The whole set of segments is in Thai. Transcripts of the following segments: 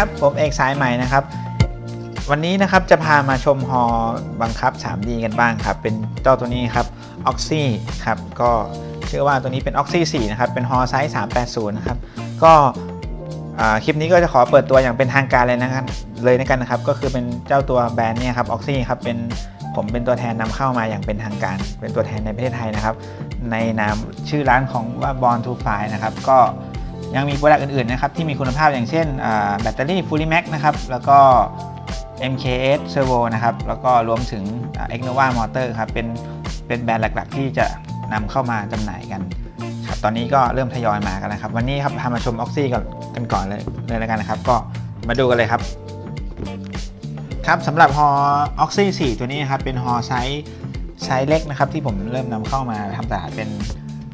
ครับ ผมเอกสายใหม่นะครับ วันนี้นะครับจะพามาชมฮอบังคับ 3D กันบ้างครับ เป็นเจ้าตัวนี้ครับ Oxy ครับ ก็เชื่อว่าตัวนี้เป็น Oxy 4 นะครับ เป็นฮอไซส์380 นะครับ ก็คลิปนี้ก็จะขอเปิดตัวอย่างเป็นทางการเลยนะครับเลยนะกันนะครับ ก็คือเป็นเจ้าตัวแบรนด์เนี่ยครับ Oxy ครับ เป็นผมเป็นตัวแทนนำเข้ามาอย่างเป็นทางการ เป็นตัวแทนในประเทศไทยนะครับ ในนามชื่อร้านของว่า Born to Fly นะครับ ก็ ยังมีโปรดักต์อื่นๆนะครับที่มีคุณภาพอย่างเช่นแบตเตอรี่ Fully Max นะครับแล้วก็ MKS Servo นะครับแล้วก็รวมถึงอ่า Exnova Motor ครับเป็นเป็นแบรนด์หลักๆ ที่จะนำเข้ามาจำหน่ายกันครับตอนนี้ก็เริ่มทยอยมากันนะครับ วันนี้ครับพามาชม Oxy กันกันก่อนเลยเลยแล้วกันนะครับ ก็มาดูกันเลยครับ ครับสำหรับฮอ Oxy 4ตัวนี้นะครับเป็นฮอไซส์ไซส์เล็กนะครับที่ผมเริ่มนำเข้ามาทำตลาดเป็น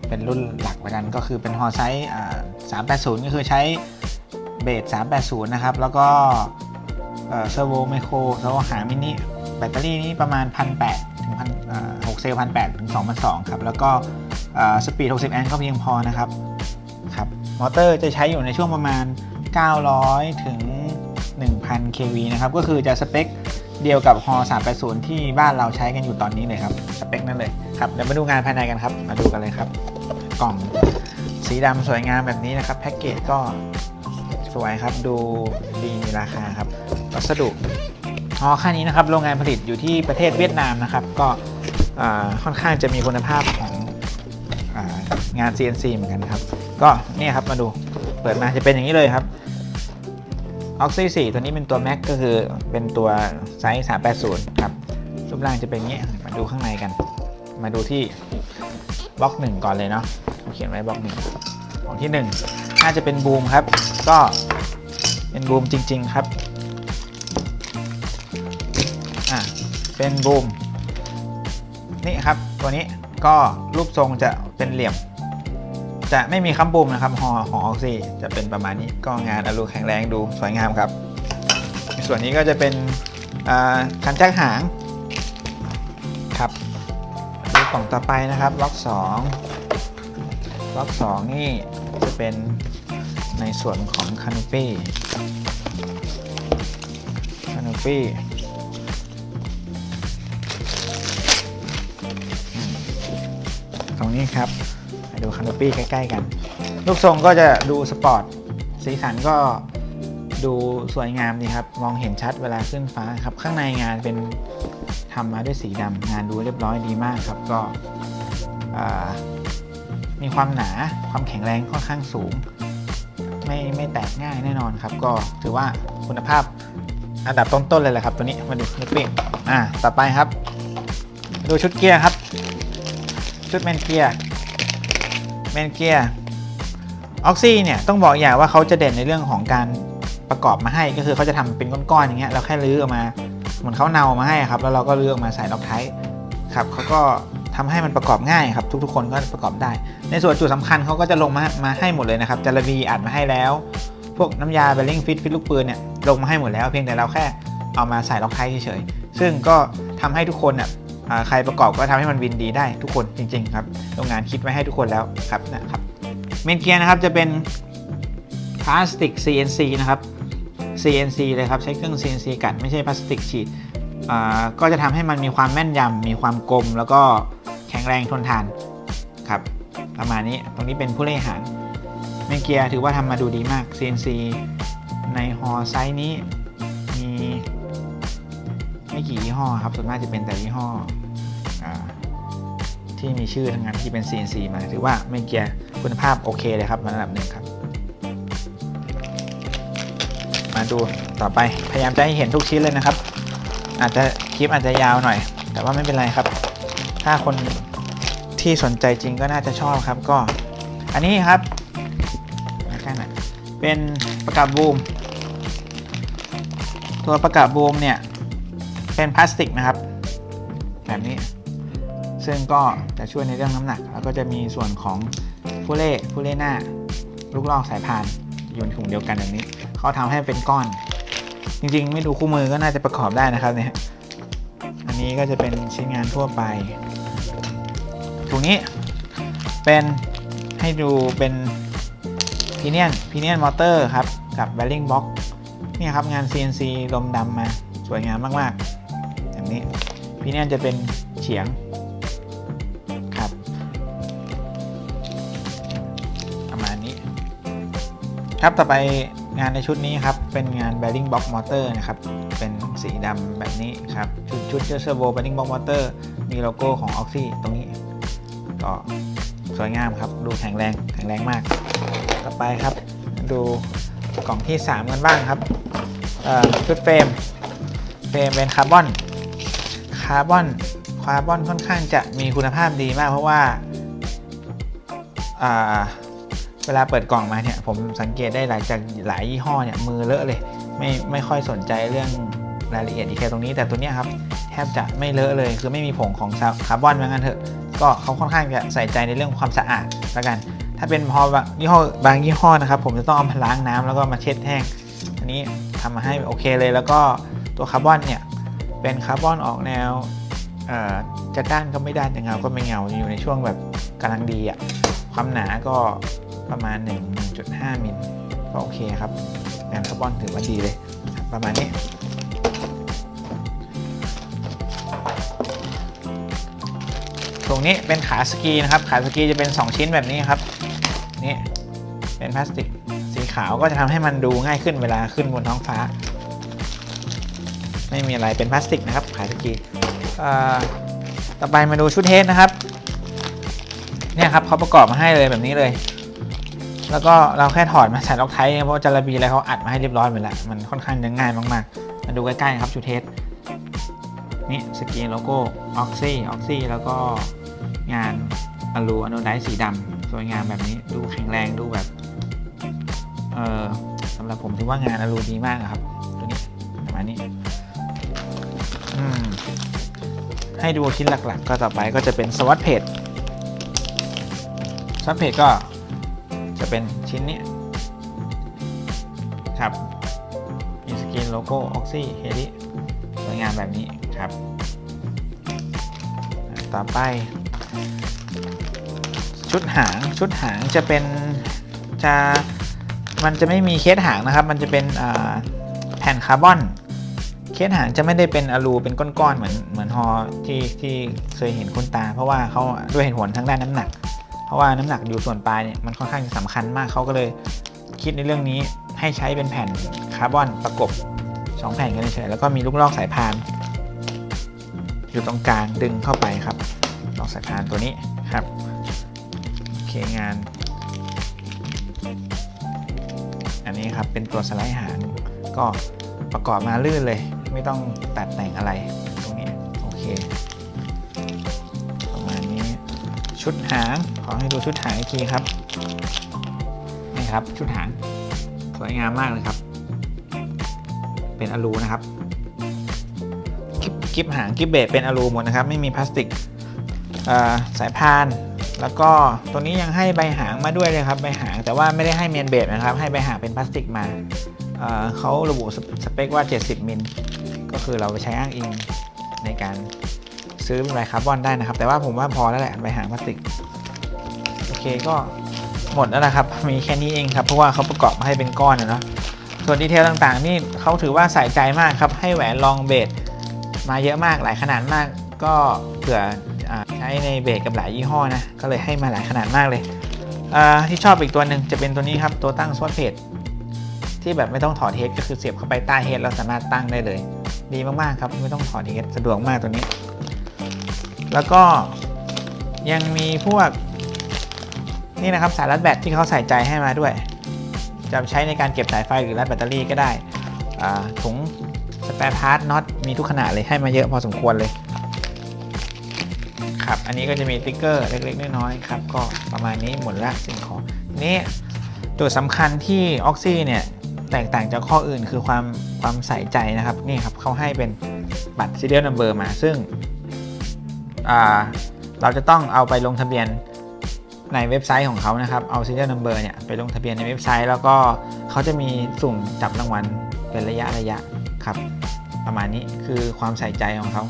เป็นรุ่นหลักแล้วกัน ก็คือเป็นฮอไซส์ 380 ก็คือใช้เบส380 นะครับ แล้วก็เซอร์โวไมโครเซอร์โวหามินิแบตเตอรี่นี้ประมาณ 1,800 ถึงพันหกเซลล์1,800 ถึง 2,200 ครับ แล้วก็สปีด 60 แอมป์ก็เพียงพอนะครับครับ มอเตอร์จะใช้อยู่ในช่วงประมาณ 900 ถึง 1,000 kV นะครับ ก็คือจะสเปคเดียวกับฮอ380 ที่บ้านเราใช้กันอยู่ตอนนี้เลยครับ สเปคนั่นเลยครับ เดี๋ยวมาดูงานภายในกันครับ มาดูกันเลยครับ กล่อง สีดำสวยงามแบบนี้นะครับ แพ็กเกจก็สวยครับดูดีมีราคาครับวัสดุฮอค่านี้นะครับโรงงานผลิตอยู่ที่ประเทศเวียดนามนะครับ ก็ค่อนข้างจะมีคุณภาพขององาน CNC เหมือนกันครับ ก็นี่ครับมาดูเปิดมาจะเป็นอย่างนี้เลยครับ Oxy 4ตัวนี้เป็นตัว Mac ก็คือเป็นตัวไซส์ 380 ครับรูปร่างจะเป็นอย่างนี้มาดูข้างในกัน มาดูที่บล็อก 1 ก่อนเลยเนาะ เขียนไว้บล็อกหนึ่งของที่1น่าจะเป็นบูมครับ ก็เป็นบูมจริง ๆครับอะเป็นบูมนี่ครับตัวนี้ก็รูปทรงจะเป็นเหลี่ยม จะไม่มีคำบุมนะครับหอของออกซีจะเป็นประมาณนี้ก็งานอลูแข็งแรงดูสวยงามครับส่วนนี้ก็จะเป็นคันแจ็คหางครับดูกล่องต่อไปนะครับล็อก2 ล็อก2นี่จะเป็นในส่วนของคานูปี้ คานูปี้ ตรงนี้ครับไปดูคานูปี้ใกล้ๆกัน ลูกทรงก็จะดูสปอร์ต สีสันก็ดูสวยงามดีครับ มองเห็นชัดเวลาขึ้นฟ้าครับ ข้างในงานเป็นทำมาด้วยสีดำงานดูเรียบร้อยดีมากครับ ก็อ่า มีความหนาความแข็งแรงค่อนข้างสูง ไม่ไม่แตกง่ายแน่นอนครับ ก็ถือว่าคุณภาพอันดับต้นๆเลยแหละครับ ตัวนี้มาดูนิปปิ้งอ่าต่อไปครับ ดูชุดเกียร์ครับ ชุดแมนเกียร์เมนเกียร์ออกซี่เนี่ยต้องบอกอย่างว่าเขาจะเด่นในเรื่องของการประกอบมาให้ก็คือเขาจะทำเป็นก้อนๆอย่างเงี้ยเราแค่ลื้อออกมาเหมือนเขาเนามาให้ครับ แล้วเราก็ลื้อออกมาใส่ล็อกไทครับเขาก็ ทำให้มันประกอบง่ายครับ ทุกๆ คนก็ประกอบได้ ในส่วนจุดสำคัญเขาก็จะลงมามาให้หมดเลยนะครับจาระบีอัดมาให้แล้ว พวกน้ำยาเบลลิงฟิตฟิตลูกปืนเนี่ยลงมาให้หมดแล้วเพียงแต่เราแค่เอามาใส่ล็อกไทเฉยๆซึ่งก็ทำให้ทุกคนเนี่ยอ่าใครประกอบก็ทำให้มันวินดีได้ทุกคนจริง ๆ ครับโรงงานคิดไว้ให้ทุกคนแล้วครับนะครับเมนเกียร์นะครับจะเป็นพลาสติก CNC นะครับ CNC เลยครับใช้เครื่อง CNC กัดไม่ใช่พลาสติกฉีดอ่าก็จะทำให้มันมีความแม่นยำมีความกลมแล้วก็ ข็งแรงทนทานครับประมาณนี้ตรงนี้เป็นผู้เล่นหางเมนเกียร์ถือว่าทำมาดูดีมาก CNC ในฮอไซส์นี้มีไม่กี่ยี่ห้อครับส่วนมากจะเป็นแต่ยี่ห้ออที่มีชื่อทั้งนั้นที่เป็น CNC มาถือว่าเมเกียร์คุณภาพโอเคเลยครับระดับหนึ่งครับ มาดูต่อไปพยายามจะให้เห็นทุกชิ้นเลยนะครับ อาจจะคลิปอาจจะยาวหน่อย แต่ว่าไม่เป็นไรครับ ถ้าคน ที่สนใจจริงก็น่าจะชอบครับก็ อันนี้ครับใกล้หนเป็นประกับบูม ตัวประกับบูมเนี่ย เป็นพลาสติกนะครับ แบบนี้ ซึ่งก็จะช่วยในเรื่องน้ำหนัก แล้วก็จะมีส่วนของผู้เล่ผู้เล่หน้า ลูกลอกสายพานอยู่ในถุงเดียวกันแบบนี้เขาทำให้เป็นก้อน จริงๆ ไม่ดูคู่มือก็น่าจะประกอบได้นะครับเนี่ยอันนี้ก็จะเป็นชิ้นงานทั่วไป ถุงนี้ เป็นให้ดูเป็นพีเนียนพีเนียนมอเตอร์ครับ กับ b บ a r ิ i n g box เนี่ยครับงาน CNC ลมดำมาสวยงามมากๆอย่างนี้พีเนี่ยจะเป็นเฉียงครับประมาณนี้ ครับต่อไปงานในชุดนี้ครับ เป็นงาน bearing box motor นะครับ เป็นสีดำแบบนี้ครับ ชุดชุดเชอร์โบ bearing box motor มีโลโก้ของ Oxy ตรงนี้ ก็สวยงามครับดูแข็งแรงแข็งแรงมาก ต่อไปครับ ดูกล่องที่ 3 กันบ้างครับชุดเฟรมเฟรมเป็นคาร์บอนคาร์บอนคาร์บอนค่อนข้างจะมีคุณภาพดีมาก เพราะว่าเวลาเปิดกล่องมาเนี่ยผมสังเกตได้หลายจากหลายยี่ห้อเนี่ยมือเลอะเลยไม่ไม่ค่อยสนใจเรื่องรายละเอียดดีแค่ตรงนี้แต่ตัวเนี้ยครับแทบจะไม่เลอะเลยคือไม่มีผงของคาร์บอนว่างั้นเถอะ ก็เขาค่อนข้างจะใส่ใจในเรื่องความสะอาดแล้วกัน ถ้าเป็นพอบางยี่ห้อบางยี่ห้อนะครับ ผมจะต้องเอามาล้างน้ำแล้วก็มาเช็ดแห้ง อันนี้ทำมาให้โอเคเลย แล้วก็ตัวคาร์บอนเนี่ยเป็นคาร์บอนออกแนวจะด้านก็ไม่ด้านจะเงาก็ไม่เงาอยู่ในช่วงแบบกำลังดีอะความหนาก็ประมาณ 1 1.5 มิลก็โอเคครับงานคาร์บอนถือว่าดีเลย ประมาณนี้ ตรงนี้เป็นขาสกีนะครับขาสกีจะเป็น 2 ชิ้นแบบนี้ครับนี่เป็นพลาสติกสีขาวก็จะทำให้มันดูง่ายขึ้นเวลาขึ้นบนท้องฟ้า ไม่มีอะไรเป็นพลาสติกนะครับขาสกีต่อไปมาดูชุดเทสนะครับเนี่ยครับเขาประกอบมาให้เลยแบบนี้เลย แล้วก็เราแค่ถอดมาใส่ล็อกไทเพราะจาระบีอะไรเขาอัดมาให้เรียบร้อยหมดแล้วมันค่อนข้างจะง่ายมากๆ มาดูใกล้ๆครับชุดเทสนี่สกีโลโก้ออกซี่ออกซี่แล้วก็ งานอลูอโนไดสีดำสวยงามแบบนี้ดูแข็งแรงดูแบบเออสำหรับผมถือว่างานอลูดีมากครับ ตัวนี้ประมาณนี้ให้ดูชิ้นหลักๆ ก็ต่อไปก็จะเป็นสวัสดเพจสวัสดเพจก็จะเป็นชิ้นนี้ครับมีสกรีนโลโก้ออกซี่เฮลิสวยงามแบบนี้ครับ ต่อไป ชุดหางชุดหางจะเป็นจะมันจะไม่มีเคสหางนะครับ มันจะเป็นแผ่นคาร์บอน เคสหางจะไม่ได้เป็นอลูเป็นก้อนๆเหมือนเหมือนฮอที่ที่เคยเห็นคุณตา เพราะว่าเขาด้วยเหตุผลทางด้านน้ำหนัก เพราะว่าน้ำหนักอยู่ส่วนปลายเนี่ยมันค่อนข้างจะสำคัญมากเขาก็เลยคิดในเรื่องนี้ให้ใช้เป็นแผ่นคาร์บอนประกบสองแผ่นกันเฉยแล้วก็มีลูกลอกสายพาน อยู่ตรงกลางดึงเข้าไปครับลอกสายพานตัวนี้ครับ เคงาน อันนี้ครับเป็นตัวสไลด์หาง ก็ประกอบมาลื่นเลย ไม่ต้องตัดแต่งอะไรตรงนี้โอเค ประมาณนี้ชุดหาง ขอให้ดูชุดหางอีกทีครับนี่ครับชุดหางสวยงามมากเลยครับ เป็นอลูนะครับกิบหางกิบเบสเป็นอลูหมดนะครับ ไม่มีพลาสติกสายพาน แล้วก็ตัวนี้ยังให้ใบหางมาด้วยเลยครับใบหางแต่ว่าไม่ได้ให้เมนเบสนะครับ ให้ใบหางเป็นพลาสติกมาเเขาระบุสเปคว่า 70 มิล ก็คือเราไปใช้อ้างอิงในการซื้อเป็นใบคาร์บอนได้นะครับ แต่ว่าผมว่าพอแล้วแหละใบหางพลาสติก โอเคก็หมดแล้วนะครับ มีแค่นี้เองครับ เพราะว่าเขาประกอบมาให้เป็นก้อนนะเนาะส่วนดีเทลต่างๆ นี่เขาถือว่าใส่ใจมากครับ ให้แหวนลองเบสมาเยอะมากหลายขนาดมาก ก็เผื่อ ใช้ในเบรกกับหลายยี่ห้อนะ ก็เลยให้มาหลายขนาดมากเลย ที่ชอบอีกตัวหนึ่งจะเป็นตัวนี้ครับ ตัวตั้งสวอตเพจที่แบบไม่ต้องถอดเฮดก็คือเสียบเข้าไปใต้เฮดแล้วสามารถตั้งได้เลย ดีมากๆครับไม่ต้องถอดเฮดสะดวกมากตัวนี้ แล้วก็ยังมีพวก นี่นะครับสายรัดแบตที่เขาใส่ใจให้มาด้วย จะใช้ในการเก็บสายไฟหรือรัดแบตเตอรี่ก็ได้ถุงสแปร์พาร์ทน็อตมีทุกขนาดเลยให้มาเยอะพอสมควรเลย ครับ อันนี้ก็จะมีติ๊กเกอร์เล็กๆน้อยๆครับ ก็ประมาณนี้หมดละสิ่งของนี่จุดสำคัญที่ออกซี่เนี่ยแตกต่างจากข้ออื่นคือความความใส่ใจนะครับนี่ครับเขาให้เป็นบัตร serial number มาซึ่งเราจะต้องเอาไปลงทะเบียนในเว็บไซต์ของเขานะครับเอา serial number เนี่ยไปลงทะเบียนในเว็บไซต์ แล้วก็เขาจะมีสุ่มจับรางวัลเป็นระยะระยะครับ ประมาณนี้คือความใส่ใจของเขา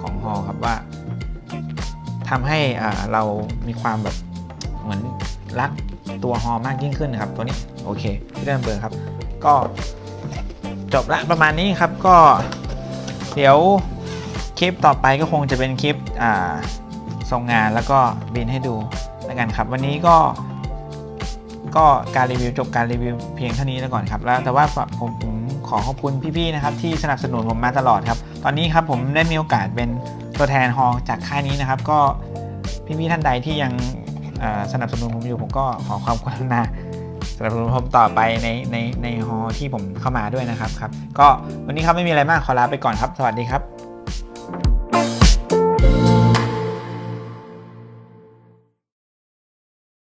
ของฮอครับว่า ทำให้เรามีความแบบเหมือนรักตัวฮอมากยิ่งขึ้นนะครับ ตัวนี้โอเคที่เริ่มเบอร์ครับ ก็จบละประมาณนี้ครับก็เดี๋ยวคลิปต่อไปก็คงจะเป็นคลิปส่งงานแล้วก็บินให้ดูแล้วกันครับ วันนี้ก็ก็การรีวิวจบการรีวิวเพียงเท่านี้แล้วก่อนครับ แล้วแต่ว่าผมผมขอขอบคุณพี่ๆนะครับที่สนับสนุนผมมาตลอดครับ ตอนนี้ครับผมได้มีโอกาสเป็น ตัวแทนฮอจากค่ายนี้นะครับ ก็พี่ๆท่านใดที่ยังสนับสนุนผมอยู่ผมก็ขอความกรุณาสนับสนุนผมต่อไปในในในฮอที่ผมเข้ามาด้วยนะครับครับ ก็วันนี้ครับไม่มีอะไรมากขอลาไปก่อนครับ สวัสดีครับ